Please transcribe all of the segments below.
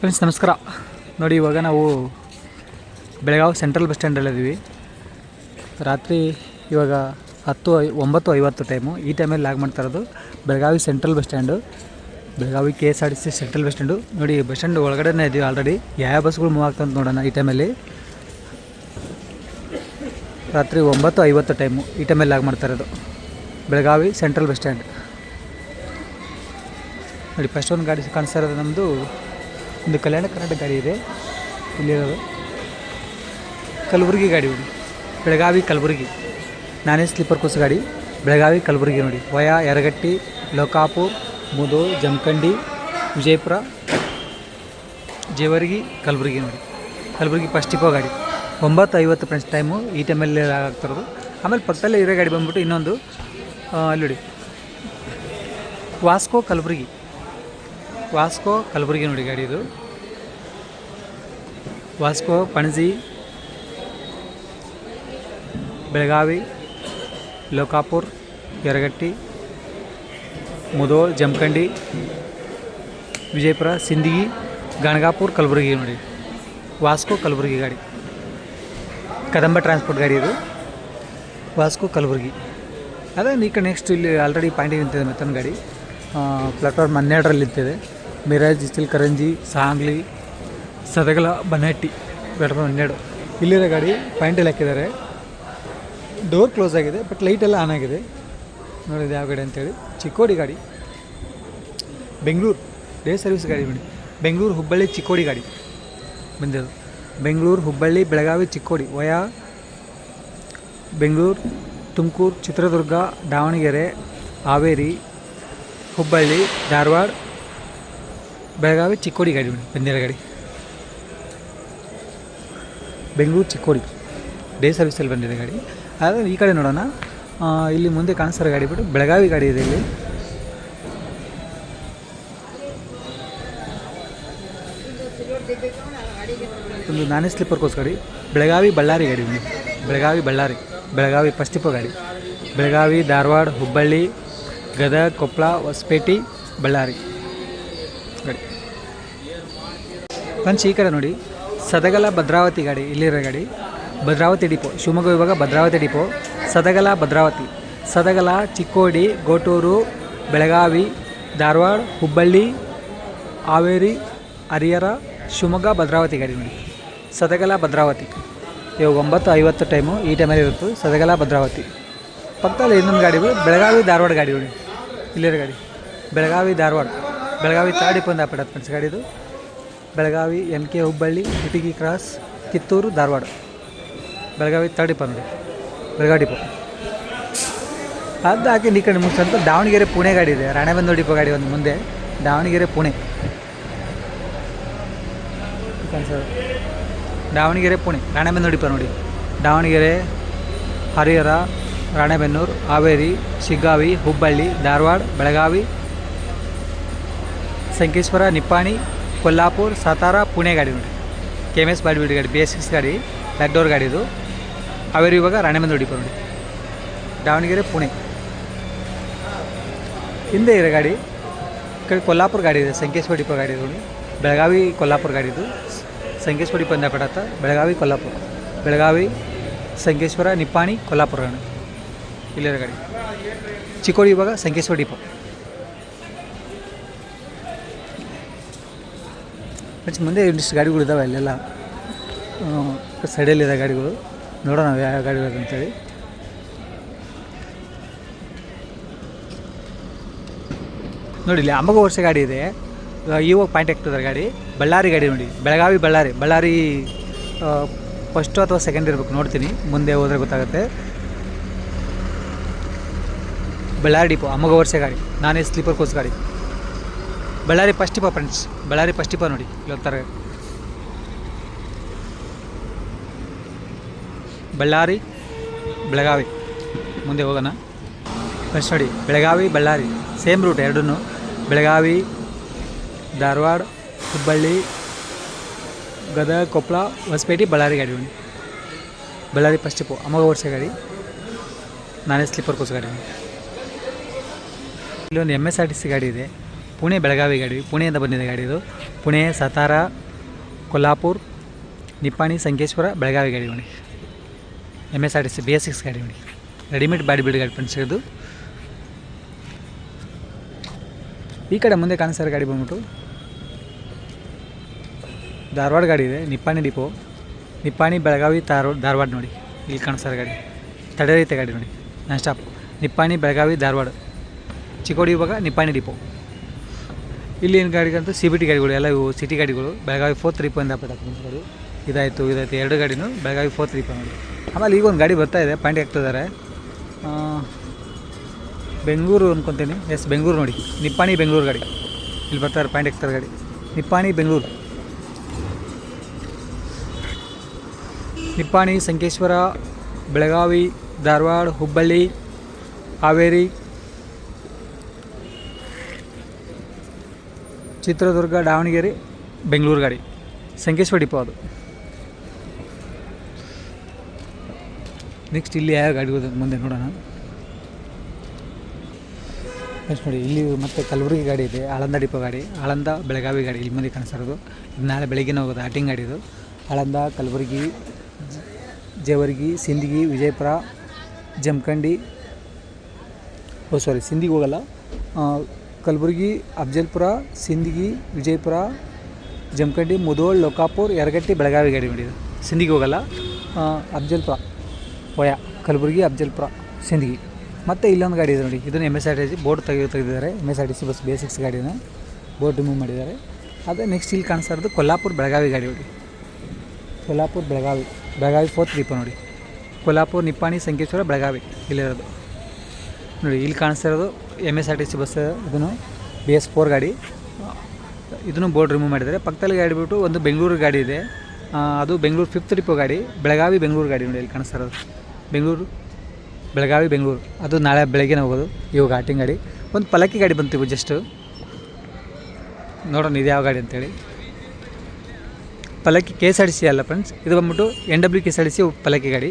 Friends, ನಮಸ್ಕಾರ. ನೋಡಿ, ಇವಾಗ ನಾವು ಬೆಳಗಾವಿ ಸೆಂಟ್ರಲ್ ಬಸ್ ಸ್ಟ್ಯಾಂಡಲ್ಲಿದ್ದೀವಿ ರಾತ್ರಿ ಇವಾಗ ಹತ್ತು ಒಂಬತ್ತು ಐವತ್ತು ಟೈಮು. ಈ ಟೈಮಲ್ಲಿ ಲಾಗ್ ಮಾಡ್ತಾ ಇರೋದು Belagavi central bus stand. Belagavi K S R T C central bus stand. ನೋಡಿ ಬಸ್ ಸ್ಟ್ಯಾಂಡ್ ಒಳಗಡೆನೇ ಇದ್ದೀವಿ ಆಲ್ರೆಡಿ ಯಾವ ಬಸ್ಗಳು ಮೂವ್ ಆಗ್ತಂತ ನೋಡೋಣ ಈ ಟೈಮಲ್ಲಿ. ರಾತ್ರಿ ಒಂಬತ್ತು ಐವತ್ತು ಟೈಮು ಈ ಟೈಮಲ್ಲಿ ಲಾಗ್ ಮಾಡ್ತಾ ಇರೋದು. Belagavi central bus stand. ನೋಡಿ ಫಸ್ಟ್ ಒಂದು ಗಾಡಿ ಕಾಣಿಸ್ತಾ ಇರೋದು ನಮ್ಮದು ಒಂದು ಕಲ್ಯಾಣ ಕರ್ನಾಟಕ ಗಾಡಿ ಇದೆ. ಇಲ್ಲಿರೋದು ಕಲಬುರಗಿ ಗಾಡಿ ನೋಡಿ ಬೆಳಗಾವಿ ಕಲಬುರಗಿ. ನಾನೇ ಸ್ಲೀಪರ್ ಕೋಸ್ ಗಾಡಿ. ಬೆಳಗಾವಿ ಕಲಬುರಗಿ ನೋಡಿ. ವಯಾ, ಯರಗಟ್ಟಿ, ಲೋಕಾಪುರ್, ಮುದೋ, ಜಮಖಂಡಿ, ವಿಜಯಪುರ, ಜೇವರ್ಗಿ, ಕಲಬುರಗಿ ನೋಡಿ. ಕಲಬುರಗಿ ಫಸ್ಟ್ ಟಿಪೋ ಗಾಡಿ. ಒಂಬತ್ತು ಐವತ್ತು ಫ್ರೆಂಡ್ಸ್ ಟೈಮು. ಈ ಟೈಮಲ್ಲಿ ಆಗ್ತಿರೋದು. ಆಮೇಲೆ ಪಕ್ಕದಲ್ಲೇ ಇರೋ ಗಾಡಿ ಬಂದ್ಬಿಟ್ಟು ಇನ್ನೊಂದು ಅಲ್ಲಿ ನೋಡಿ. ವಾಸ್ಕೋ ಕಲಬುರಗಿ. ವಾಸ್ಕೋ ಕಲಬುರಗಿ ನೋಡಿ ಗಾಡಿ ಇದು. ವಾಸ್ಕೋ, ಪಣಜಿ, ಬೆಳಗಾವಿ, ಲೋಕಾಪುರ್, ಯರಗಟ್ಟಿ, ಮುದೋಳ್, ಜಮಖಂಡಿ, ವಿಜಯಪುರ, ಸಿಂದಗಿ, ಗಣಗಾಪುರ್, ಕಲಬುರಗಿ ನೋಡಿ. ವಾಸ್ಕೋ, ಕಲಬುರಗಿ ಗಾಡಿ. ಕದಂಬ ಟ್ರಾನ್ಸ್ಪೋರ್ಟ್ ಗಾಡಿ ಇದು. ವಾಸ್ಕೋ, ಕಲಬುರಗಿ. ಅದೇ ಈ ಕಡೆ ನೆಕ್ಸ್ಟ್ ಇಲ್ಲಿ ಆಲ್ರೆಡಿ ಪಾಯಿಂಟಿಗೆ ನಿಂತಿದೆ ಮೆತ್ತನ ಗಾಡಿ. ಪ್ಲಾಟ್ಫಾರ್ಮ್ ಹನ್ನೆರಡರಲ್ಲಿ ನಿಂತಿದೆ. ಮಿರಾಜ್ ಇಸ್ತಿಲ್ ಕರಂಜಿ ಸಾಂಗ್ಲಿ ಸದಗಲ ಬನಟ್ಟಿ ಪ್ಲಾಟ್ಫಾರ್ಮ್ ಹನ್ನೆರಡು ಇಲ್ಲಿರೋ ಗಾಡಿ ಪಾಯಿಂಟಲ್ಲಿ ಹಾಕಿದ್ದಾರೆ. ಡೋರ್ ಕ್ಲೋಸ್ ಆಗಿದೆ ಬಟ್ ಲೈಟ್ ಎಲ್ಲ ಆನ್ ಆಗಿದೆ. ನೋಡಿದೆ ಯಾವ ಗಾಡಿ ಅಂತೇಳಿ. ಚಿಕ್ಕೋಡಿ ಗಾಡಿ. ಬೆಂಗಳೂರು, ಡೇ ಸರ್ವಿಸ್ ಗಾಡಿ ಬನ್ನಿ. ಬೆಂಗಳೂರು, ಹುಬ್ಬಳ್ಳಿ, ಚಿಕ್ಕೋಡಿ ಗಾಡಿ. ಬಂದಿರೋದು. ಬೆಂಗಳೂರು, ಹುಬ್ಬಳ್ಳಿ, ಬೆಳಗಾವಿ, ಚಿಕ್ಕೋಡಿ. ವಯಾ, ಬೆಂಗಳೂರು, ತುಮಕೂರು, ಚಿತ್ರದುರ್ಗ, ದಾವಣಗೆರೆ, ಹಾವೇರಿ, ಹುಬ್ಬಳ್ಳಿ, ಧಾರವಾಡ ಬೆಳಗಾವಿ ಚಿಕ್ಕೋಡಿ ಗಾಡಿ ಮೇಡಮ್ ಬಂದಿರೋ ಗಾಡಿ. ಬೆಂಗಳೂರು ಚಿಕ್ಕೋಡಿ. ಡೇ ಸರ್ವಿಸಲ್ಲಿ ಬಂದಿದೆ ಗಾಡಿ. ಆದರೆ ಈ ಕಡೆ ನೋಡೋಣ. ಇಲ್ಲಿ ಮುಂದೆ ಕಾಣಿಸ್ತಾರ ಗಾಡಿ ಬಿಟ್ಟು ಬೆಳಗಾವಿ ಗಾಡಿ ಇದೆ ಇಲ್ಲಿ. ಒಂದು ನಾನೇ ಸ್ಲೀಪರ್ ಕೋಸ್ ಗಾಡಿ. ಬೆಳಗಾವಿ ಬಳ್ಳಾರಿ ಗಾಡಿ ಬೆಳಗಾವಿ ಬಳ್ಳಾರಿ. ಬೆಳಗಾವಿ ಪಶ್ಚಿಮ ಗಾಡಿ. ಬೆಳಗಾವಿ ಧಾರವಾಡ, ಹುಬ್ಬಳ್ಳಿ, ಗದಗ ಕೊಪ್ಪಳ ಹೊಸಪೇಟೆ, ಬಳ್ಳಾರಿ. ಗಾಡಿ. ಫ್ರೆಂಡ್ಸ್ ಈ ನೋಡಿ. ಸದಗಲ ಭದ್ರಾವತಿ ಗಾಡಿ, ಇಲ್ಲಿರೋ ಗಾಡಿ. ಭದ್ರಾವತಿ ಡಿಪೋ, ಶಿವಮೊಗ್ಗ ವಿಭಾಗ ಭದ್ರಾವತಿ ಡಿಪೋ. ಸದಗಲ ಭದ್ರಾವತಿ. ಸದಗಲ ಚಿಕ್ಕೋಡಿ, ಗೋಟೂರು, ಬೆಳಗಾವಿ, ಧಾರವಾಡ, ಹುಬ್ಬಳ್ಳಿ, ಹಾವೇರಿ, ಹರಿಹರ, ಶಿವಮೊಗ್ಗ ಭದ್ರಾವತಿ ಗಾಡಿ ನೋಡಿ. ಸದಗಲ ಭದ್ರಾವತಿ. ಇವಾಗ ಒಂಬತ್ತು ಐವತ್ತು ಟೈಮು ಈ ಟೈಮಲ್ಲಿ ಇರುತ್ತೆ. ಸದಗಲ ಭದ್ರಾವತಿ. ಪಕ್ಕದಲ್ಲಿ ಇನ್ನೊಂದು ಗಾಡಿಗಳು ಬೆಳಗಾವಿ, ಧಾರವಾಡ ಗಾಡಿ ನೋಡಿ. ಇಲ್ಲಿರೋ ಗಾಡಿ. ಬೆಳಗಾವಿ, ಧಾರವಾಡ. ಬೆಳಗಾವಿ ತಾಡಿ ಆಪಡತ್ತೆ ಫ್ರೆಂಡ್ಸ್ ಗಾಡಿದು Belagavi M K Hubballi Itagi cross, Kittur, Dharwad. Belagavi third depot ನೋಡಿ ಬೆಳಗಾವಿ ಡಿಪೋ ಅದು ಹಾಕಿ ಈ ಕಡೆ ಮುಗಿಸಂತ ದಾವಣಗೆರೆ, ಪುಣೆ ಗಾಡಿ ಇದೆ. ರಾಣೆಬಂದೂರು ಡಿಪೋ ಗಾಡಿ ಒಂದು ಮುಂದೆ. ದಾವಣಗೆರೆ, ಪುಣೆ. ಸರ್ ದಾವಣಗೆರೆ, ಪುಣೆ. ರಾಣೆಬೆನ್ನೂರು ಡಿಪೋ ನೋಡಿ. ದಾವಣಗೆರೆ, ಹರಿಹರ, ರಾಣೆಬೆನ್ನೂರು, ಹಾವೇರಿ, ಶಿಗ್ಗಾವಿ, ಹುಬ್ಬಳ್ಳಿ, ಧಾರವಾಡ, ಬೆಳಗಾವಿ, ಸಂಕೇಶ್ವರ, ನಿಪ್ಪಾಣಿ ಕೊಲ್ಲಾಪುರ್, ಸತಾರಾ, ಪುಣೆ ಗಾಡಿ ನೋಡಿ. ಕೆ ಎಂ ಎಸ್ ಬಾಡಿ ಗಾಡಿ ಬಿ ಎಸ್ ಸಿಕ್ಸ್ ಗಾಡಿ ಲಗ್ಡೋರ್ ಗಾಡಿ ಇದು ಅವೇರು ಇವಾಗ ರಾಣೆಬೆನ್ನೂರು ಹೊಡಿಪ ನೋಡಿ. ದಾವಣಗೆರೆ, ಪುಣೆ. ಹಿಂದೆ ಇರೋ ಗಾಡಿ ಕಡೆ ಕೊಲ್ಲಾಪುರ ಗಾಡಿ ಇದೆ, ಸಂಕೇಶ್ವರ ಡಿಪ ಗಾಡಿ ಇದೆ ನೋಡಿ. ಬೆಳಗಾವಿ, ಕೊಲ್ಲಾಪುರ ಗಾಡಿ ಇದು ಸಂಕೇಶ್ವರ ಡಿಪ ಅಂತ ಪಡತ್ತ ಬೆಳಗಾವಿ, ಕೊಲ್ಲಾಪುರ. ಬೆಳಗಾವಿ, ಸಂಕೇಶ್ವರ, ನಿಪ್ಪಾಣಿ, ಕೊಲ್ಲಾಪುರ ಇಲ್ಲಿರೋ ಗಾಡಿ. ಚಿಕ್ಕೋಡಿ ಇವಾಗ ಸಂಕೇಶ್ವರ ಡಿಪೋ. ಫ್ರೆಂಡ್ಸ್ ಮುಂದೆ ಗಾಡಿಗಳು ಇದ್ದಾವೆ ಅಲ್ಲೆಲ್ಲ ಸೈಡಲ್ಲಿದೆ ಗಾಡಿಗಳು. ನೋಡೋಣ ಯಾವ ಗಾಡಿಗಳು ಅಂತೇಳಿ. ನೋಡಿ, ಇಲ್ಲಿ ಅಂಬಗ ವರ್ಷ ಗಾಡಿ ಇದೆ. ಇವಾಗ ಪಾಯಿಂಟ್ ಆಗ್ತದೆ ಗಾಡಿ. ಬಳ್ಳಾರಿ ಗಾಡಿ ನೋಡಿ. ಬೆಳಗಾವಿ ಬಳ್ಳಾರಿ. ಬಳ್ಳಾರಿ ಫಸ್ಟು ಅಥವಾ ಸೆಕೆಂಡ್ ಇರಬೇಕು, ನೋಡ್ತೀನಿ. ಮುಂದೆ ಹೋದರೆ ಗೊತ್ತಾಗುತ್ತೆ. ಬಳ್ಳಾರಿ ಡಿಪೋ ಅಮ್ಮಗ ವರ್ಷ ಗಾಡಿ. ನಾನೇ ಸ್ಲೀಪರ್ ಕೋಚ್ ಗಾಡಿ. ಬಳ್ಳಾರಿ ಪಸ್ಟಿಪ ಟಿಪ ಫ್ರೆಂಡ್ಸ್ ಬಳ್ಳಾರಿ ಪಸ್ಟಿಪ ಟಿಪ ನೋಡಿ ಇಲ್ಲಿ ಹೋಗ್ತಾರೆ ಬಳ್ಳಾರಿ, ಬೆಳಗಾವಿ. ಮುಂದೆ ಹೋಗೋಣ. ಫಸ್ಟ್ ನೋಡಿ, ಬೆಳಗಾವಿ, ಬಳ್ಳಾರಿ. ಸೇಮ್ ರೂಟ್ ಎರಡೂ ಬೆಳಗಾವಿ, ಧಾರವಾಡ, ಹುಬ್ಬಳ್ಳಿ, ಗದಗ ಕೊಪ್ಪಳ ಹೊಸಪೇಟೆ, ಬಳ್ಳಾರಿ ಗಾಡಿ ಬನ್ನಿ. ಬಳ್ಳಾರಿ ಪಸ್ಟಿಪು ಅಮೋಘ ವರ್ಷ ಗಾಡಿ. ನಾನೇ ಸ್ಲೀಪರ್ ಕೋಸ್ ಗಾಡಿ. ಇಲ್ಲೊಂದು M S R T C ಗಾಡಿ ಇದೆ. ಪುಣೆ ಬೆಳಗಾವಿ ಗಾಡಿ, ಪುಣೆಯಿಂದ ಬಂದಿದೆ ಗಾಡಿ ಇದು. ಪುಣೆ, ಸತಾರ ಕೊಲ್ಹಾಪುರ್ ನಿಪ್ಪಾಣಿ, ಸಂಕೇಶ್ವರ, ಬೆಳಗಾವಿ ಗಾಡಿ ನೋಡಿ M S R T C B S six ಗಾಡಿ ನೋಡಿ ರೆಡಿಮೇಡ್ ಬಾಡಿ ಬಿಲ್ಡ್ ಗಾಡಿ ಫ್ರೆಂಡ್ಸ್ ಇದು. ಈ ಕಡೆ ಮುಂದೆ ಕಾಣಿಸ್ತಾರೆ ಗಾಡಿ ಬಂದ್ಬಿಟ್ಟು. ಧಾರವಾಡ ಗಾಡಿ ಇದೆ, ನಿಪ್ಪಾಣಿ ಡಿಪೋ. ನಿಪ್ಪಾಣಿ, ಬೆಳಗಾವಿ ಧಾರವಾಡ ಧಾರವಾಡ ನೋಡಿ. ಇಲ್ಲಿ ಕಾಣಿಸ್ತಾರೆ ಗಾಡಿ. ತಡೆರಹಿತ ಗಾಡಿ ನೋಡಿ. Non stop Nippani, Belagavi, Dharwad. Chikkodi ಇವಾಗ ನಿಪ್ಪಾಣಿ ಡಿಪೋ. ಇಲ್ಲಿ ಏನು ಅಂತ ಸಿ ಬಿ ಟಿ ಗಾಡಿಗಳು ಎಲ್ಲ ಇವು ಸಿಟಿ ಗಾಡಿಗಳು ಬೆಳಗಾವಿ ಫೋರ್ ತ್ರೀ ಪಾಯಿಂಟ್ ಇದಾಯಿತು ಇದಾಯಿತು, ಎರಡು ಗಾಡಿನೂ ಬೆಳಗಾವಿ ಫೋರ್ ತ್ರೀ ಪಾಯಿಂಟ್ ಆಮೇಲೆ ಈಗ ಒಂದು ಗಾಡಿ ಬರ್ತಾ ಇದೆ ಪಾಯಿಂಟ್ ಹಾಕ್ತಿದ್ದಾರೆ ಬೆಂಗಳೂರು ಅಂದ್ಕೊತೀನಿ ಎಸ್, ಬೆಂಗಳೂರು ನೋಡಿ. ನಿಪ್ಪಾಣಿ ಬೆಂಗಳೂರು ಗಾಡಿ. ಇಲ್ಲಿ ಬರ್ತಾರೆ ಪಾಯಿಂಟ್ ಹಾಕ್ತಾರೆ ಗಾಡಿ. ನಿಪ್ಪಾಣಿ ಬೆಂಗಳೂರು. ನಿಪ್ಪಾಣಿ, ಸಂಕೇಶ್ವರ, ಬೆಳಗಾವಿ, ಧಾರವಾಡ, ಹುಬ್ಬಳ್ಳಿ, ಹಾವೇರಿ ಚಿತ್ರದುರ್ಗ, ದಾವಣಗೆರೆ, ಬೆಂಗಳೂರು ಗಾಡಿ. ಸಂಕೇಶ್ವರ ಡಿಪೋ ಅದು. ನೆಕ್ಸ್ಟ್ ಇಲ್ಲಿ ಯಾವ ಗಾಡಿ ಹೋದ ಮುಂದೆ ನೋಡೋಣ. ನೆಕ್ಸ್ಟ್ ನೋಡಿ, ಇಲ್ಲಿ ಮತ್ತೆ ಕಲಬುರಗಿ ಗಾಡಿ ಇದೆ, ಆಳಂದ ಡಿಪೋ ಗಾಡಿ, ಆಳಂದ ಬೆಳಗಾವಿ ಗಾಡಿ ಇಲ್ಲಿ ಮುಂದೆ ಕಾಣಿಸೋದು ಇದು ನಾಳೆ ಬೆಳಗ್ಗೆನೇ ಹೋಗೋದು ಆಟಿಂಗ್ ಗಾಡಿ ಇದು. ಆಳಂದ, ಕಲಬುರಗಿ, ಜೇವರ್ಗಿ, ಸಿಂದಗಿ, ವಿಜಯಪುರ, ಜಮಖಂಡಿ. ಓ ಸಾರಿ ಸಿಂದಿಗೆ ಹೋಗಲ್ಲ. ಕಲಬುರಗಿ, ಅಫಜಲ್ಪುರ, ಸಿಂದಗಿ, ವಿಜಯಪುರ, ಜಮಖಂಡಿ ಮುಧೋಳ್ ಲೋಕಾಪುರ್, ಯರಗಟ್ಟಿ, ಬೆಳಗಾವಿ ಗಾಡಿ ಮಾಡಿದ್ರು ಸಿಂದಗಿ ಹೋಗಲ್ಲ. ಅಫಜಲ್ಪುರ ವಯ ಕಲಬುರಗಿ, ಅಫ್ಜಲ್ಪುರ, ಸಿಂದಗಿ. ಮತ್ತು ಇಲ್ಲೊಂದು ಗಾಡಿ ಇದೆ ನೋಡಿ. ಇದನ್ನು M S R T C board ತೆಗೆದು ತೆಗೆದಿದ್ದಾರೆ. M S R T C bus basics ಗಾಡಿನ ಬೋರ್ಡ್ ರಿಮೂವ್ ಮಾಡಿದ್ದಾರೆ. ಅದೇ ನೆಕ್ಸ್ಟ್ ಇಲ್ಲಿ ಕಾಣಿಸ್ತಾ ಇರೋದು ಕೊಲ್ಲಾಪುರ, ಬೆಳಗಾವಿ ಗಾಡಿ ನೋಡಿ. ಕೊಲ್ಲಾಪುರ, ಬೆಳಗಾವಿ ಬೆಳಗಾವಿ ಫೋರ್ತ್ ದೀಪ ನೋಡಿ. ಕೊಲ್ಲಾಪುರ, ನಿಪ್ಪಾಣಿ, ಸಂಕೇಶ್ವರ, ಬೆಳಗಾವಿ ಇಲ್ಲಿರೋದು. ನೋಡಿ, ಇಲ್ಲಿ ಕಾಣಿಸ್ತಾ ಇರೋದು M S R T C bus ಇದನ್ನು ಬಿ ಎಸ್ ಫೋರ್ ಗಾಡಿ. ಇದನ್ನು ಬೋರ್ಡ್ ರಿಮೂವ್ ಮಾಡಿದ್ದಾರೆ. ಪಕ್ಕದಲ್ಲಿ ಗಾಡಿ ಬಿಟ್ಟು ಒಂದು ಬೆಂಗಳೂರು ಗಾಡಿ ಇದೆ. ಅದು ಬೆಂಗಳೂರು ಫಿಫ್ತ್ ಡಿಪೋ ಗಾಡಿ. ಬೆಳಗಾವಿ ಬೆಂಗಳೂರು ಗಾಡಿ ನೋಡಿ, ಇಲ್ಲಿ ಕಾಣಿಸ್ತಾ ಇರೋದು. ಬೆಂಗಳೂರು, ಬೆಳಗಾವಿ, ಬೆಂಗಳೂರು. ಅದು ನಾಳೆ ಬೆಳಗ್ಗೆ ಹೋಗೋದು. ಇವಾಗ ಆಟಿಂಗ್ ಗಾಡಿ. ಒಂದು ಪಲಕ್ಕಿ ಗಾಡಿ ಬಂತು ಜಸ್ಟ್ ನೋಡೋಣ ಇದು ಯಾವ ಗಾಡಿ ಅಂತೇಳಿ. Pallakki K S R T C ಅಲ್ಲ ಫ್ರೆಂಡ್ಸ್ ಇದು ಬಂದ್ಬಿಟ್ಟು N W K S R T C Pallakki ಗಾಡಿ.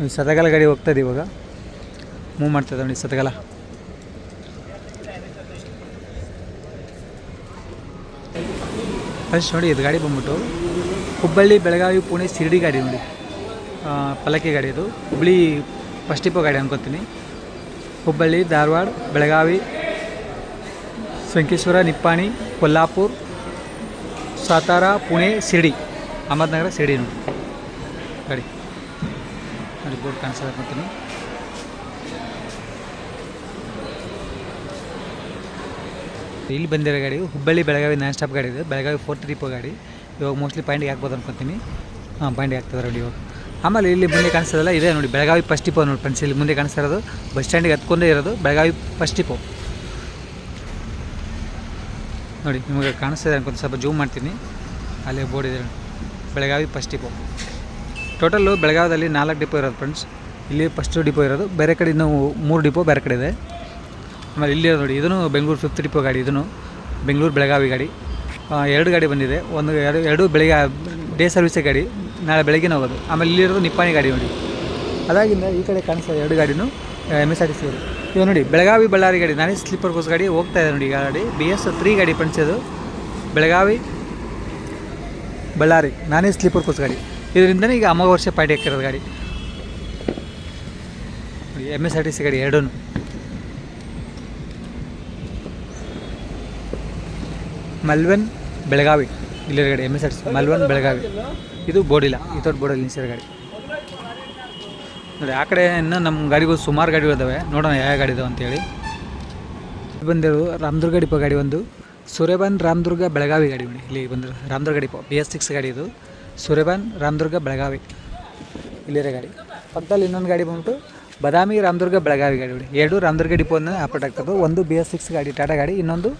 ಒಂದು ಸತಗಲ ಗಾಡಿ ಹೋಗ್ತದೆ ಇವಾಗ. ಮೂವ್ ಮಾಡ್ತದೆ ನೋಡಿ ಸತಗಲ ಫಸ್ಟ್ ನೋಡಿ ಇದು ಗಾಡಿ ಬಂದ್ಬಿಟ್ಟು ಹುಬ್ಬಳ್ಳಿ, ಬೆಳಗಾವಿ, ಪುಣೆ ಶಿರಡಿ ಗಾಡಿ ನೋಡಿ. ಪಲ್ಲಕ್ಕಿ ಗಾಡಿ ಇದು. ಹುಬ್ಬಳ್ಳಿ ಫಸ್ಟ್ ಡಿಪೋ ಗಾಡಿ ಅನ್ಕೋತೀನಿ. ಹುಬ್ಬಳ್ಳಿ, ಧಾರವಾಡ, ಬೆಳಗಾವಿ ಸಂಕೇಶ್ವರ ನಿಪ್ಪಾಣಿ, ಕೊಲ್ಲಾಪುರ್, ಸಾತಾರ, ಪುಣೆ, ಶಿರ್ಡಿ. ಅಹಮದ್ನಗರ, ಶಿರ್ಡಿ ನೋಡಿ. ಗಾಡಿ. ಬೋರ್ಡ್ ಕಾಣಿಸ್ತಾ ಬರ್ತೀನಿ ಇಲ್ಲಿ ಬಂದಿರೋ ಗಾಡಿ ಹುಬ್ಬಳ್ಳಿ ಬೆಳಗಾವಿ ನಾನ್ ಸ್ಟಾಪ್ ಗಾಡಿ ಇದೆ. ಬೆಳಗಾವಿ ಫೋರ್ ಡಿಪೋ ಗಾಡಿ. ಇವಾಗ ಮೋಸ್ಟ್ಲಿ ಪಾಯಿಂಟಿಗೆ ಹಾಕ್ಬೋದು ಅನ್ಕೊತೀನಿ. ಹಾಂ, ಪಾಯಿಂಟಿಗೆ ಆಗ್ತದೆ ನೋಡಿ ಇವಾಗ. ಆಮೇಲೆ ಇಲ್ಲಿ ಮುಂದೆ ಕಾಣಿಸ್ತದಲ್ಲ ಇದೆ ನೋಡಿ, ಬೆಳಗಾವಿ ಫಸ್ಟ್ ಡಿಪೋ ನೋಡಿ ಫ್ರೆಂಡ್ಸ್ ಇಲ್ಲಿ ಮುಂದೆ ಕಾಣಿಸ್ತಾ ಇರೋದು. ಬಸ್ ಸ್ಟ್ಯಾಂಡಿಗೆ ಹತ್ಕೊಂಡೇ ಇರೋದು ಬೆಳಗಾವಿ ಫಸ್ಟ್ ಡಿಪೋ ನೋಡಿ, ನಿಮಗೆ ಕಾಣಿಸ್ತಾ ಇದೆ ಅನ್ಕೊಂತ ಸ್ವಲ್ಪ ಜೂಮ್ ಮಾಡ್ತೀನಿ. ಅಲ್ಲಿ ಬೋರ್ಡ್ ಇದೆ ಬೆಳಗಾವಿ ಫಸ್ಟ್ ಡಿಪೋ ಟೋಟಲ್ಲು ಬೆಳಗಾವಿಯಲ್ಲಿ ನಾಲ್ಕು ಡಿಪೋ ಇರೋದು ಫ್ರೆಂಡ್ಸ್ ಇಲ್ಲಿ ಫಸ್ಟ್ ಡಿಪೋ ಇರೋದು. ಬೇರೆ ಕಡೆ ಇನ್ನೂ ಮೂರು ಡಿಪೋ ಬೇರೆ ಕಡೆ ಇದೆ. ಆಮೇಲೆ ಇಲ್ಲಿ ನೋಡಿ, ಇದನ್ನು ಬೆಂಗಳೂರು ಫಿಫ್ತ್ ಡಿಪೋ ಗಾಡಿ, ಇದನ್ನು ಬೆಂಗಳೂರು ಬೆಳಗಾವಿ ಗಾಡಿ. ಎರಡು ಗಾಡಿ ಬಂದಿದೆ. ಒಂದು ಎರಡು ಎರಡು ಬೆಳಿಗ್ಗೆ ಡೇ ಸರ್ವಿಸೇ ಗಾಡಿ, ನಾಳೆ ಬೆಳಗ್ಗೆನೇ ಹೋಗೋದು. ಆಮೇಲೆ ಇಲ್ಲಿರೋದು ನಿಪ್ಪಾಣಿ ಗಾಡಿ ನೋಡಿ. ಅದಾಗಿಂದ ಈ ಕಡೆ ಕಾಣಿಸ್ತದೆ ಎರಡು ಗಾಡಿನೂ M S R T C ಇವಾಗ ನೋಡಿ, ಬೆಳಗಾವಿ ಬಳ್ಳಾರಿ ಗಾಡಿ, ನಾನೇ ಸ್ಲೀಪರ್ ಕೋಸ್ ಗಾಡಿ ಹೋಗ್ತಾ ಇದೆ ನೋಡಿ ಗಾಡಿ ಬಿ ಎಸ್ ತ್ರೀ ಗಾಡಿ ಇದು. ಬೆಳಗಾವಿ, ಬಳ್ಳಾರಿ, ನಾನೇ ಸ್ಲೀಪರ್ ಕೋಸ್ ಗಾಡಿ. ಇದರಿಂದನೇ ಈಗ ಅಮ್ಮ ವರ್ಷ ಪಾಡಿ ಹಾಕಿರೋದು ಗಾಡಿ. M S R T C ಗಾಡಿ ಎರಡೂ ಮಲ್ವನ್ ಬೆಳಗಾವಿ, ಇಲ್ಲಿರೋ ಗಾಡಿ M S R T C Malvan Belagavi. ಇದು ಬೋರ್ಡಿಲ್ಲ ಈ ದೊಡ್ಡ ಬೋರ್ಡಲ್ಲಿ ನಿಲ್ಸಿರೋ ಗಾಡಿ. ನೋಡಿ, ಆ ಕಡೆ ಇನ್ನು ನಮ್ಮ ಗಾಡಿಗಳು ಸುಮಾರು ಗಾಡಿಗಳು ಇದಾವೆ. ನೋಡೋಣ ಯಾವ ಗಾಡಿ ಇದಾವೆ ಅಂತೇಳಿ. ಬಂದಿರೋ ರಾಮದುರ್ಗ ಡಿಪೋ ಗಾಡಿ ಒಂದು. ಸುರೇಬನ್ ರಾಮದುರ್ಗ ಬೆಳಗಾವಿ ಗಾಡಿ ನೋಡಿ ಇಲ್ಲಿ ಬಂದಿರೋ Ramdurg depot B S six ಗಾಡಿ ಇದು. ಸೂರ್ಯಬಾನ್ ರಾಮದುರ್ಗ, ಬೆಳಗಾವಿ. ಇಲ್ಲಿರೋ ಗಾಡಿ. ಪಕ್ಕದಲ್ಲಿ ಇನ್ನೊಂದು ಗಾಡಿ ಬಂದ್ಬಿಟ್ಟು ಬದಾಮಿ, ರಾಮದುರ್ಗ, ಬೆಳಗಾವಿ ಗಾಡಿ ಎರಡು ರಾಮದುರ್ಗ ಡಿಪೋನ ಆಪರೇಟ್ ಆಗ್ತದೆ. ಒಂದು ಬಿ ಎಸ್ ಸಿಕ್ಸ್ ಗಾಡಿ, ಟಾಟಾ ಗಾಡಿ, ಇನ್ನೊಂದು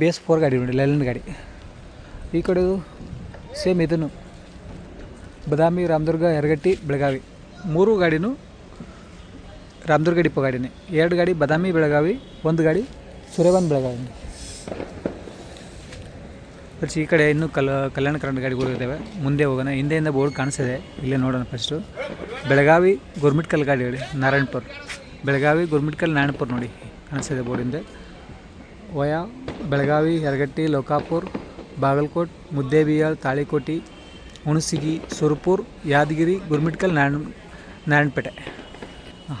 ಬಿ ಎಸ್ ಫೋರ್ ಗಾಡಿ ನೋಡಿ ಲೆಲನ್ ಗಾಡಿ. ಈ ಕಡೆ ಸೇಮ್ ಇದನ್ನು. ಬದಾಮಿ, ರಾಮದುರ್ಗ, ಯರಗಟ್ಟಿ, ಬೆಳಗಾವಿ. ಮೂರು ಗಾಡಿನೂ ರಾಮದುರ್ಗ ಡಿಪೋ ಗಾಡಿನೇ. ಎರಡು ಗಾಡಿ ಬದಾಮಿ, ಬೆಳಗಾವಿ, ಒಂದು ಗಾಡಿ ಸುರೇಬಾನ್, ಬೆಳಗಾವಿ. ಫ್ರೆಂಡ್ಸ್ ಈ ಕಡೆ ಇನ್ನೂ ಕಲ್, ಕಲ್ಯಾಣ ಕರ್ನಾಟಕ ಗಾಡಿಗಳು ಇದ್ದಾವೆ. ಮುಂದೆ ಹೋಗೋಣ. ಹಿಂದೆಯಿಂದ ಬೋರ್ಡ್ ಕಾಣಿಸಿದೆ ಇಲ್ಲೇ ನೋಡೋಣ ಫಸ್ಟು ಬೆಳಗಾವಿ ಗೋರ್ಮಿಟ್ ಕಲ್ ಗಾಡಿ ಹೇಳಿ, ನಾರಾಯಣಪುರ್. ಬೆಳಗಾವಿ ಗುರ್ಮಿಟ್ಕಲ್, ನಾರಾಯಣಪುರ ನೋಡಿ. ಕಾಣಿಸ್ತಿದೆ ಹಿಂದೆ. ವಯ, ಬೆಳಗಾವಿ, ಯರಗಟ್ಟಿ, ಲೋಕಾಪುರ್, ಬಾಗಲಕೋಟ್, ಮುದ್ದೇಬಿಯಾಳ್, ತಾಳಿಕೋಟಿ, ಹುಣಸಿಗಿ, ಸುರಪುರ್, ಯಾದಗಿರಿ, ಗುರ್ಮಿಟ್ಕಲ್, ನಾರಾಯಣ, ನಾರಾಯಣಪೇಟೆ.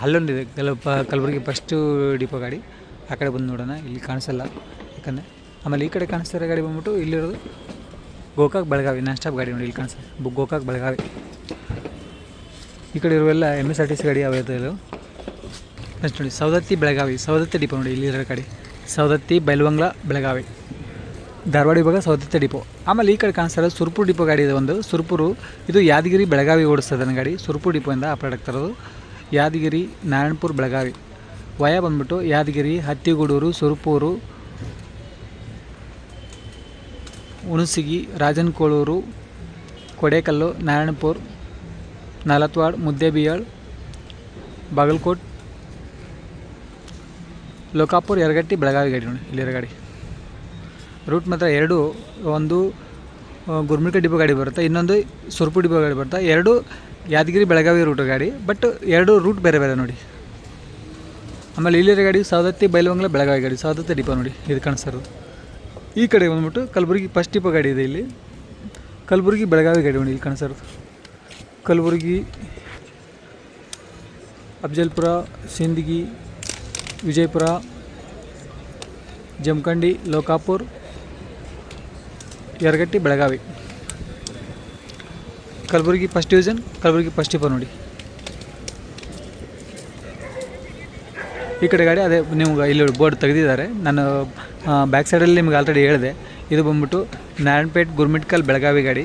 ಅಲ್ಲೊಂದಿದೆ. ಕಲ ಕಲಬುರಗಿ ಫಸ್ಟು ಡಿಪೋ ಗಾಡಿ. ಆ ಕಡೆ ಬಂದು ನೋಡೋಣ. ಇಲ್ಲಿ ಕಾಣಿಸಲ್ಲ. ಯಾಕಂದರೆ ಆಮೇಲೆ ಈ ಕಡೆ ಕಾಣಿಸ್ತಿರೋ ಗಾಡಿ ಬಂದ್ಬಿಟ್ಟು ಇಲ್ಲಿರೋದು ಗೋಕಾಕ್ ಬೆಳಗಾವಿ. ನಾನ್ ಸ್ಟಾಪ್ ಗಾಡಿ ನೋಡಿ ಇಲ್ಲಿ ಕಾಣಿಸ್ತದೆ ಗೋಕಾಕ್ ಬೆಳಗಾವಿ. ಈ ಕಡೆ ಇರುವೆಲ್ಲ M S R T C ಗಾಡಿ ಅವೇ ಇದು ನೆಕ್ಸ್ಟ್ ನೋಡಿ, ಸವದತ್ತಿ ಬೆಳಗಾವಿ. ಸೌದತ್ತಿ ಡಿಪೋ ನೋಡಿ ಇಲ್ಲಿರೋ ಗಾಡಿ. ಸವದತ್ತಿ ಬೈಲ್ವಂಗ್ಲ ಬೆಳಗಾವಿ. ಧಾರವಾಡ ವಿಭಾಗ ಸೌದತ್ತಿ ಡಿಪೋ ಆಮೇಲೆ ಈ ಕಡೆ ಕಾಣಿಸ್ತಾರೆ ಸುರ್ಪುರ್ ಡಿಪೋ ಗಾಡಿ ಇದೆ ಒಂದು. ಸುರ್ಪುರು, ಇದು ಯಾದಗಿರಿ ಬೆಳಗಾವಿ ಓಡಿಸ್ತದೆ ನನ್ನ ಗಾಡಿ. ಸುರ್ಪುರ್ ಡಿಪೋಯಿಂದ ಆಪ್ರೇಟ್ ಆಗ್ತಿರೋದು ಯಾದಗಿರಿ ನಾರಾಯಣಪುರ ಬೆಳಗಾವಿ. ವಯ ಬಂದ್ಬಿಟ್ಟು ಯಾದಗಿರಿ, ಹತ್ತಿಗೂಡೂರು, ಸುರ್ಪೂರು ಹುಣಸಿಗಿ, ರಾಜನಕೋಳೂರು, ಕೊಡೇಕಲ್ಲು, ನಾರಾಯಣಪುರ, ನಾಲತ್ವಾಡ್ ಮುದ್ದೇಬಿಹಾಳ್ ಬಾಗಲಕೋಟ್, ಲೋಕಾಪುರ್ ಎರಗಟ್ಟಿ ಬೆಳಗಾವಿ ಗಾಡಿ ನೋಡಿ, ಇಲ್ಲಿರೋ ಗಾಡಿ. ರೂಟ್ ಮಾತ್ರ ಎರಡು, ಒಂದು ಗುರ್ಮಿಕ ಡಿಪೋ ಗಾಡಿ ಬರುತ್ತೆ, ಇನ್ನೊಂದು ಸುರ್ಪು ಡಿಪೋ ಗಾಡಿ ಬರುತ್ತೆ, ಎರಡು ಯಾದಗಿರಿ, ಬೆಳಗಾವಿ ರೂಟ್ ಗಾಡಿ, ಬಟ್ ಎರಡು ರೂಟ್ ಬೇರೆ ಬೇರೆ ನೋಡಿ. ಆಮೇಲೆ ಇಲ್ಲಿರೋ ಗಾಡಿ ಸವದತ್ತಿ ಬೈಲವಂಗ್ಲ ಬೆಳಗಾವಿ ಗಾಡಿ, ಸವದತ್ತಿ ಡಿಪೋ ನೋಡಿ, ಇದು ಕಾಣಿಸ್ತಾರದು ಈ ಕಡೆ ಬಂದ್ಬಿಟ್ಟು ಕಲಬುರಗಿ ಫಸ್ಟ್ ಡಿಪೋ ಗಾಡಿ ಇದೆ ಇಲ್ಲಿ. ಕಲಬುರಗಿ ಬೆಳಗಾವಿ ಗಾಡಿ ಇಲ್ಲಿ ಕಾಣಿಸ್ತಾರದು Kalaburagi, Afzalpur, Sindagi, Vijayapura, Jamkhandi, Lokapur, Yaragatti, Belagavi. Kalaburagi first division Kalaburagi first depot ನೋಡಿ. ಈ ಕಡೆ ಗಾಡಿ ಅದೇ ನಿಮ್ಗೆ ಇಲ್ಲಿ ಬೋರ್ಡ್ ತೆಗೆದಿದ್ದಾರೆ. ನಾನು ಬ್ಯಾಕ್ ಸೈಡಲ್ಲಿ ನಿಮ್ಗೆ ಆಲ್ರೆಡಿ ಹೇಳಿದೆ. ಇದು ಬಂದ್ಬಿಟ್ಟು ನಾರಾಯಣಪೇಟ್ ಗುರ್ಮಿಟ್ಕಲ್ ಬೆಳಗಾವಿ ಗಾಡಿ.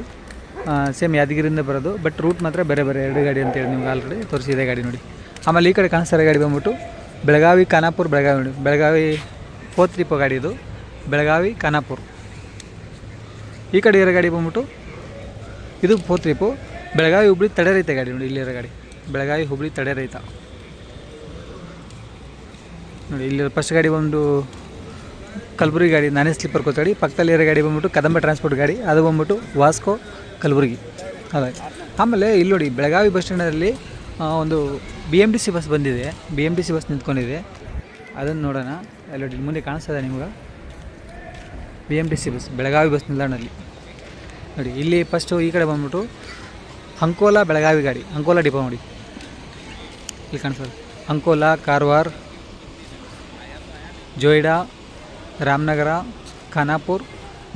ಸೇಮ್ ಯಾದಗಿರಿಂದ ಬರೋದು ಬಟ್ ರೂಟ್ ಮಾತ್ರ ಬೇರೆ ಬೇರೆ ಎರಡು ಗಾಡಿ ಅಂತೇಳಿ ನಿಮ್ಗೆ ಆಲ್ರೆಡಿ ತೋರಿಸಿದೆ ಗಾಡಿ ನೋಡಿ. ಆಮೇಲೆ ಈ ಕಡೆ ಕಾಣಿಸ್ತಾರೆ ಗಾಡಿ ಬಂದ್ಬಿಟ್ಟು ಬೆಳಗಾವಿ ಖಾನಾಪುರ ಬೆಳಗಾವಿ ನೋಡಿ. ಬೆಳಗಾವಿ ಫೋರ್ ಡಿಪೋ ಗಾಡಿ ಇದು. ಬೆಳಗಾವಿ ಖಾನಾಪುರ್. ಈ ಕಡೆ ಇರೋ ಗಾಡಿ ಬಂದ್ಬಿಟ್ಟು ಇದು ಫೋರ್ ತ್ರಿಪು ಬೆಳಗಾವಿ ಹುಬ್ಳಿ ತಡೆ ರೈತ ಗಾಡಿ ನೋಡಿ, ಇಲ್ಲಿರೋ ಗಾಡಿ. ಬೆಳಗಾವಿ ಹುಬ್ಳಿ ತಡೆ ರೈತ ನೋಡಿ, ಇಲ್ಲಿ ಫಸ್ಟ್ ಗಾಡಿ ಬಂದು ಕಲಬುರಗಿ ಗಾಡಿ, ನಾನೇ ಸ್ಲೀಪರ್ ಕೋಚ್ ಪಕ್ಕದಲ್ಲಿ ಇರೋ ಗಾಡಿ ಬಂದ್ಬಿಟ್ಟು ಕದಂಬ ಟ್ರಾನ್ಸ್ಪೋರ್ಟ್ ಗಾಡಿ. ಅದು ಬಂದ್ಬಿಟ್ಟು ವಾಸ್ಕೋ ಕಲಬುರಗಿ. ಅದೇ. ಆಮೇಲೆ ಇಲ್ಲಿ ನೋಡಿ, ಬೆಳಗಾವಿ ಬಸ್ ಸ್ಟ್ಯಾಂಡಲ್ಲಿ ಒಂದು B M T C bus ಬಂದಿದೆ. B M T C bus ನಿಂತ್ಕೊಂಡಿದೆ. ಅದನ್ನು ನೋಡೋಣ. ಅಲ್ಲಿ ನೋಡಿ ಮುಂದೆ ಕಾಣಿಸ್ತದೆ ನಿಮ್ಗೆ. B M T C bus Belagavi bus ನಿಲ್ದಾಣದಲ್ಲಿ. ನೋಡಿ, ಇಲ್ಲಿ ಫಸ್ಟು ಈ ಕಡೆ ಬಂದ್ಬಿಟ್ಟು ಅಂಕೋಲಾ ಬೆಳಗಾವಿ ಗಾಡಿ. ಅಂಕೋಲಾ ಡಿಪೋ ನೋಡಿ. ಇಲ್ಲಿ ಕಾಣಿಸ್ತದೆ ಅಂಕೋಲಾ, ಕಾರವಾರ ಜೋಯಿಡಾ, ರಾಮನಗರ, ಖಾನಾಪುರ್,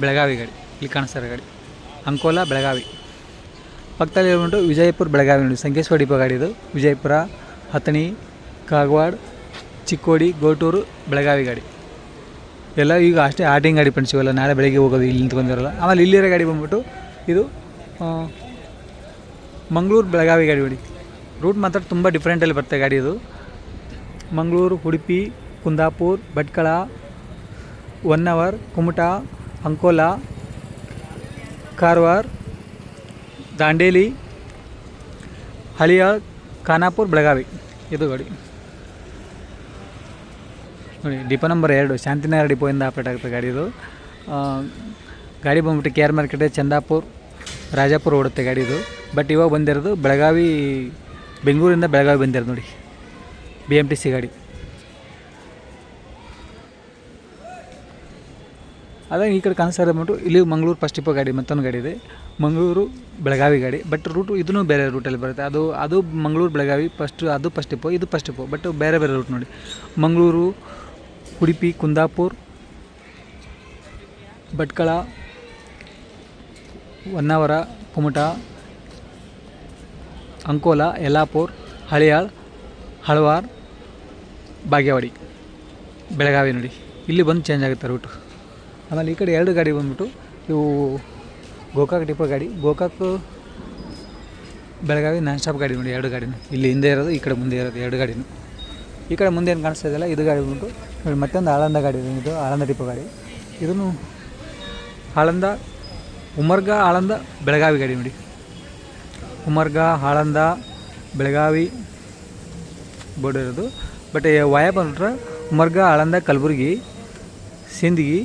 ಬೆಳಗಾವಿ ಗಾಡಿ. ಇಲ್ಲಿ ಕಾಣಿಸ್ತಾರೆ ಗಾಡಿ. ಅಂಕೋಲಾ, ಬೆಳಗಾವಿ. ಪಕ್ಕದಲ್ಲಿ ಬಂದ್ಬಿಟ್ಟು ವಿಜಯಪುರ, ಬೆಳಗಾವಿ ನೋಡಿ. ಸಂಕೇಶ್ವರ ಡಿಪೋ ಗಾಡಿ ಇದು. ವಿಜಯಪುರ, ಹತ್ತಣಿ, ಕಾಗವಾಡ, ಚಿಕ್ಕೋಡಿ, ಗೋಟೂರು, ಬೆಳಗಾವಿ ಗಾಡಿ. ಎಲ್ಲ ಈಗ ಅಷ್ಟೇ ಆಟಿಂಗ್ ಗಾಡಿ ಫ್ರೆಂಡ್ಸ್ ಇವೆಲ್ಲ. ನಾಳೆ ಬೆಳಗ್ಗೆ ಹೋಗೋದು, ಇಲ್ಲಿ ನಿಂತ್ಕೊಂಡಿರಲ್ಲ. ಆಮೇಲೆ ಇಲ್ಲಿರೋ ಗಾಡಿ ಬಂದ್ಬಿಟ್ಟು ಇದು ಮಂಗಳೂರು, ಬೆಳಗಾವಿ ಗಾಡಿ ನೋಡಿ. ರೂಟ್ ಮಾತ್ರ ತುಂಬ ಡಿಫ್ರೆಂಟಲ್ಲಿ ಬರುತ್ತೆ ಗಾಡಿ ಇದು. ಮಂಗಳೂರು, ಉಡುಪಿ ಕುಂದಾಪುರ್, ಭಟ್ಕಳ, ಹೊನ್ನವರ್, ಕುಮಟಾ, ಅಂಕೋಲಾ, ಕಾರವಾರ, ದಾಂಡೇಲಿ, ಹಳಿಯ, ಖಾನಾಪುರ್, ಬೆಳಗಾವಿ. ಇದು ಗಾಡಿ. ನೋಡಿ, ಡಿಪೋ ನಂಬರ್ ಎರಡು, ಶಾಂತಿನಗರ ಡಿಪೋಯಿಂದ ಆಪ್ರೇಟ್ ಆಗುತ್ತೆ ಗಾಡಿ ಇದು. ಗಾಡಿ ಬಂದ್ಬಿಟ್ಟು ಕೆ ಆರ್ ಮಾರ್ಕೆಟೆ ಚಂದಾಪುರ್, ರಾಜಾಪುರ ಓಡುತ್ತೆ ಗಾಡಿ ಇದು. ಬಟ್ ಇವಾಗ ಬಂದಿರೋದು ಬೆಳಗಾವಿ, ಬೆಂಗಳೂರಿಂದ ಬೆಳಗಾವಿ ಬಂದಿರೋದು ನೋಡಿ. ಬಿ ಎಂ ಟಿ ಸಿ ಗಾಡಿ. ಅದೇ ಈ ಕಡೆ ಕಾಣಿಸ್ತಾ ಬಂದ್ಬಿಟ್ಟು ಇಲ್ಲಿ ಮಂಗಳೂರು ಫಸ್ಟ್ ಡಿಪೋ ಗಾಡಿ, ಮತ್ತೊಂದು ಗಾಡಿ ಇದೆ. ಮಂಗಳೂರು ಬೆಳಗಾವಿ ಗಾಡಿ ಬಟ್ ರೂಟು ಇದೂ ಬೇರೆ ರೂಟಲ್ಲಿ ಬರುತ್ತೆ. ಅದು ಅದು ಮಂಗಳೂರು, ಬೆಳಗಾವಿ ಫಸ್ಟ್ ಅದು ಫಸ್ಟ್ ಡಿಪೋ ಇದು ಫಸ್ಟ್ ಡಿಪೋ ಬಟ್ ಬೇರೆ ಬೇರೆ ರೂಟ್ ನೋಡಿ. ಮಂಗಳೂರು, ಉಡುಪಿ, ಕುಂದಾಪುರ್, ಭಟ್ಕಳ, ಹೊನ್ನಾವರ, ಕುಮಟ, ಅಂಕೋಲಾ, ಯಲ್ಲಾಪುರ್, ಹಳಿಯಾಳ್, ಹಳವಾರ್, ಬಾಗೇವಾಡಿ, ಬೆಳಗಾವಿ ನೋಡಿ. ಇಲ್ಲಿ ಬಂದು ಚೇಂಜ್ ಆಗುತ್ತೆ ರೂಟು ಆಮೇಲೆ ಈ ಕಡೆ ಎರಡು ಗಾಡಿ ಬಂದ್ಬಿಟ್ಟು ಇವು ಗೋಕಾಕ್ ಡಿಪೋ ಗಾಡಿ. ಗೋಕಾಕ್ ಬೆಳಗಾವಿ ನಾನ್ ಸ್ಟಾಪ್ ಗಾಡಿ ನೋಡಿ ಎರಡು ಗಾಡಿನೂ. ಇಲ್ಲಿ ಹಿಂದೆ ಇರೋದು, ಈ ಕಡೆ ಮುಂದೆ ಇರೋದು ಎರಡು ಗಾಡಿನೂ. ಈ ಕಡೆ ಮುಂದೆ ಏನು ಕಾಣಿಸ್ತಾ ಇದೆಯಲ್ಲ ಇದು ಗಾಡಿ ಬಂದ್ಬಿಟ್ಟು ಮತ್ತೊಂದು ಆಳಂದ ಗಾಡಿ ಇದೆ. ಇದು ಆಳಂದ ಡಿಪೋ ಗಾಡಿ. ಇದನ್ನು ಆಳಂದ, ಉಮರ್ಗ ಆಳಂದ ಬೆಳಗಾವಿ ಗಾಡಿ ನೋಡಿ. ಉಮರ್ಗ ಆಳಂದ ಬೆಳಗಾವಿ ಬೋರ್ಡ್ ಇರೋದು. ಬಟ್ ವಾಯ ಬಂದ್ಬಿಟ್ರೆ ಉಮರ್ಗ ಆಳಂದ ಕಲಬುರ್ಗಿ, ಸಿಂದಗಿ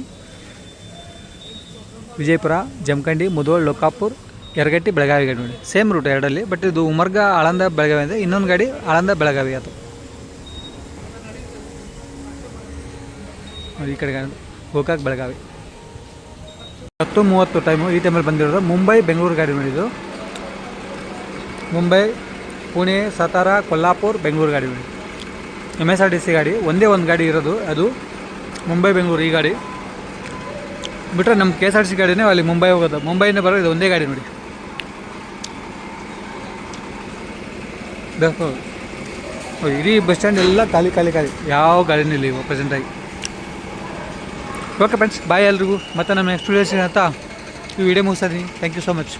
ವಿಜಯಪುರ, ಜಮಖಂಡಿ ಮುದೋಳ್ ಲೋಕಾಪುರ್ ಎರಗಟ್ಟಿ ಬೆಳಗಾವಿ ಗಾಡಿ ನೋಡಿ. ಸೇಮ್ ರೂಟ್ ಎರಡಲ್ಲಿ ಬಟ್ ಇದು ಉಮರ್ಗ, ಆಳಂದ, ಬೆಳಗಾವಿ ಅಂದರೆ ಇನ್ನೊಂದು ಗಾಡಿ, ಆಳಂದ, ಬೆಳಗಾವಿ ಅದು. ಈ ಕಡೆ ಗೋಕಾಕ್, ಬೆಳಗಾವಿ. ಹತ್ತು ಮೂವತ್ತು ಟೈಮು ಈ ಟೈಮಲ್ಲಿ ಬಂದಿರೋದು ಮುಂಬೈ, ಬೆಂಗಳೂರು ಗಾಡಿ ನೋಡಿದ್ದು ಮುಂಬೈ, ಪುಣೆ, ಸತಾರಾ, ಕೊಲ್ಲಾಪುರ್, ಬೆಂಗಳೂರು ಗಾಡಿ ನೋಡಿ. M S R T C ಗಾಡಿ, ಒಂದೇ ಒಂದು ಗಾಡಿ ಇರೋದು, ಅದು ಮುಂಬೈ, ಬೆಂಗಳೂರು ಈ ಗಾಡಿ. ಬಿಟ್ಟರೆ ನಮ್ಮ K S R T C ಗಾಡಿನೇ ಅಲ್ಲಿ ಮುಂಬೈ ಹೋಗೋದು. ಮುಂಬೈನೇ ಬರೋ ಇದು ಒಂದೇ ಗಾಡಿ ನೋಡಿ. ಇಡೀ ಬಸ್ ಸ್ಟ್ಯಾಂಡ್ ಎಲ್ಲ ಖಾಲಿ ಖಾಲಿ ಖಾಲಿ. ಯಾವ ಗಾಡಿನೂ ಇಲ್ಲಿ ಪ್ರೆಸೆಂಟಾಗಿ ಓಕೆ ಫ್ರೆಂಡ್ಸ್ ಬಾಯ್ ಎಲ್ರಿಗೂ. ಮತ್ತೆ ನಮ್ಮ ಎಕ್ಸ್ಪೀರಿಯನ್ಸ್ ಏನಂತ ಈ ವಿಡಿಯೋ ಮುಗಿಸ್ತೀನಿ ಥ್ಯಾಂಕ್ ಯು ಸೊ ಮಚ್